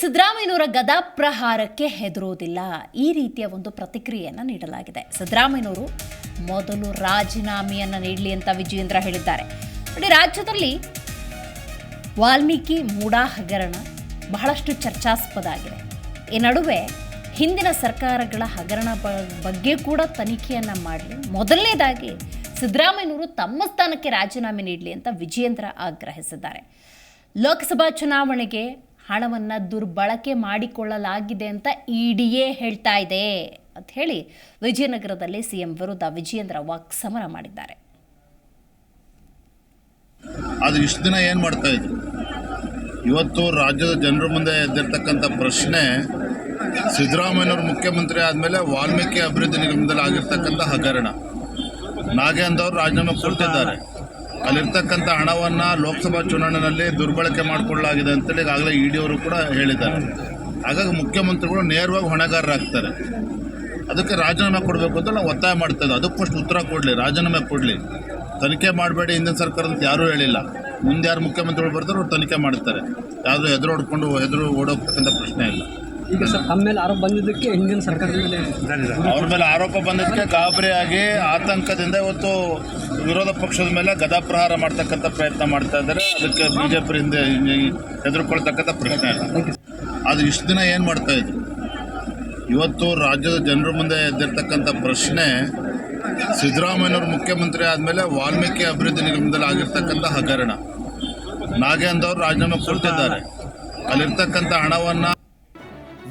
ಸಿದ್ದರಾಮಯ್ಯನವರ ಗದಾ ಪ್ರಹಾರಕ್ಕೆ ಹೆದರೋದಿಲ್ಲ ಈ ರೀತಿಯ ಒಂದು ಪ್ರತಿಕ್ರಿಯೆಯನ್ನು ನೀಡಲಾಗಿದೆ. ಸಿದ್ದರಾಮಯ್ಯನವರು ಮೊದಲು ರಾಜೀನಾಮೆಯನ್ನು ನೀಡಲಿ ಅಂತ ವಿಜಯೇಂದ್ರ ಹೇಳಿದ್ದಾರೆ. ನೋಡಿ, ರಾಜ್ಯದಲ್ಲಿ ವಾಲ್ಮೀಕಿ ಮೂಡಾ ಹಗರಣ ಬಹಳಷ್ಟು ಚರ್ಚಾಸ್ಪದ ಆಗಿದೆ ಈ ನಡುವೆ ಹಿಂದಿನ ಸರ್ಕಾರಗಳ ಹಗರಣ ಬಗ್ಗೆ ಕೂಡ ತನಿಖೆಯನ್ನು ಮಾಡಲಿ. ಮೊದಲನೇದಾಗಿ ಸಿದ್ದರಾಮಯ್ಯನವರು ತಮ್ಮ ಸ್ಥಾನಕ್ಕೆ ರಾಜೀನಾಮೆ ನೀಡಲಿ ಅಂತ ವಿಜಯೇಂದ್ರ ಆಗ್ರಹಿಸಿದ್ದಾರೆ. ಲೋಕಸಭಾ ಚುನಾವಣೆಗೆ ಹಣವನ್ನು ದುರ್ಬಳಕೆ ಮಾಡಿಕೊಳ್ಳಲಾಗಿದೆ ಅಂತ ಇಡಿಯೇ ಹೇಳ್ತಾ ಇದೆ ಅಂತ ಹೇಳಿ ವಿಜಯನಗರದಲ್ಲಿ ಸಿಎಂ ವಿರುದ್ಧ ವಿಜಯೇಂದ್ರ ವಾಕ್ಸಮರ ಮಾಡಿದ್ದಾರೆ. ಅದು ಇಷ್ಟು ದಿನ ಏನು ಮಾಡ್ತಾ ಇದ್ರು? ಇವತ್ತು ರಾಜ್ಯದ ಜನರ ಮುಂದೆ ಎದ್ದಿರ್ತಕ್ಕಂಥ ಪ್ರಶ್ನೆ, ಸಿದ್ದರಾಮಯ್ಯನವರು ಮುಖ್ಯಮಂತ್ರಿ ಆದಮೇಲೆ ವಾಲ್ಮೀಕಿ ಅಭಿವೃದ್ಧಿ ನಿಗಮದಲ್ಲಿ ಆಗಿರ್ತಕ್ಕಂಥ ಹಗರಣ. ನಾಗೇಂದ್ರ ಅವರು ರಾಜೀನಾಮೆ ಕೊಡ್ತಿದ್ದಾರೆ. ಅಲ್ಲಿರ್ತಕ್ಕಂಥ ಹಣವನ್ನು ಲೋಕಸಭಾ ಚುನಾವಣೆಯಲ್ಲಿ ದುರ್ಬಳಕೆ ಮಾಡಿಕೊಳ್ಳಲಾಗಿದೆ ಅಂತೇಳಿ ಈಗಾಗಲೇ ಇ ಡಿ ಅವರು ಕೂಡ ಹೇಳಿದ್ದಾರೆ. ಹಾಗಾಗಿ ಮುಖ್ಯಮಂತ್ರಿಗಳು ನೇರವಾಗಿ ಹೊಣೆಗಾರರಾಗ್ತಾರೆ. ಅದಕ್ಕೆ ರಾಜೀನಾಮೆ ಕೊಡಬೇಕು ಅಂತ ನಾವು ಒತ್ತಾಯ ಮಾಡ್ತಾ ಅದಕ್ಕೂ ಅದಕ್ಕೆ ಫಸ್ಟ್ ಉತ್ತರ ಕೊಡಲಿ, ರಾಜೀನಾಮೆ ಕೊಡಲಿ. ತನಿಖೆ ಮಾಡಬೇಡಿ ಹಿಂದಿನ ಸರ್ಕಾರದಂತ ಯಾರೂ ಹೇಳಿಲ್ಲ. ಮುಂದೆ ಯಾರು ಮುಖ್ಯಮಂತ್ರಿಗಳು ಬರ್ತಾರೋ ಅವ್ರು ತನಿಖೆ ಮಾಡ್ತಾರೆ. ಯಾರು ಎದುರು ಹೊಡ್ಕೊಂಡು ಎದುರು ಓಡೋಗ್ತಕ್ಕಂಥ ಪ್ರಶ್ನೆ ಇಲ್ಲ. ಈಗ ಸರ್ ತಮ್ಮ ಮೇಲೆ ಆರೋಪ ಬಂದಿದ್ದಕ್ಕೆ ಹಿಂದಿನ ಸರ್ಕಾರದ ಮೇಲೆ ಅವ್ರ ಮೇಲೆ ಆರೋಪ ಬಂದಿದ್ದಕ್ಕೆ ಗಾಬರಿಯಾಗಿ ಆತಂಕದಿಂದ ಇವತ್ತು ವಿರೋಧ ಪಕ್ಷದ ಮೇಲೆ ಗದಾಪ್ರಹಾರ ಮಾಡ್ತಕ್ಕಂಥ ಪ್ರಯತ್ನ ಮಾಡ್ತಾ ಇದ್ದಾರೆ. ಅದಕ್ಕೆ ಬಿಜೆಪಿ ಹಿಂದೆ ಎದುರ್ಕೊಳ್ತಕ್ಕಂಥ ಪ್ರಶ್ನೆ ಇಲ್ಲ. ಅದು ಇಷ್ಟು ದಿನ ಏನು ಮಾಡ್ತಾ ಇದ್ರು? ಇವತ್ತು ರಾಜ್ಯದ ಜನರ ಮುಂದೆ ಎದ್ದಿರ್ತಕ್ಕಂಥ ಪ್ರಶ್ನೆ ಸಿದ್ದರಾಮಯ್ಯವ್ರ ಮುಖ್ಯಮಂತ್ರಿ ಆದಮೇಲೆ ವಾಲ್ಮೀಕಿ ಅಭಿವೃದ್ಧಿ ನಿಗಮದಲ್ಲಿ ಆಗಿರ್ತಕ್ಕಂಥ ಹಗರಣ. ನಾಗೇಂದ್ರ ಅವರು ರಾಜೀನಾಮೆ ಕೊಡ್ತಿದ್ದಾರೆ. ಅಲ್ಲಿರ್ತಕ್ಕಂಥ ಹಣವನ್ನು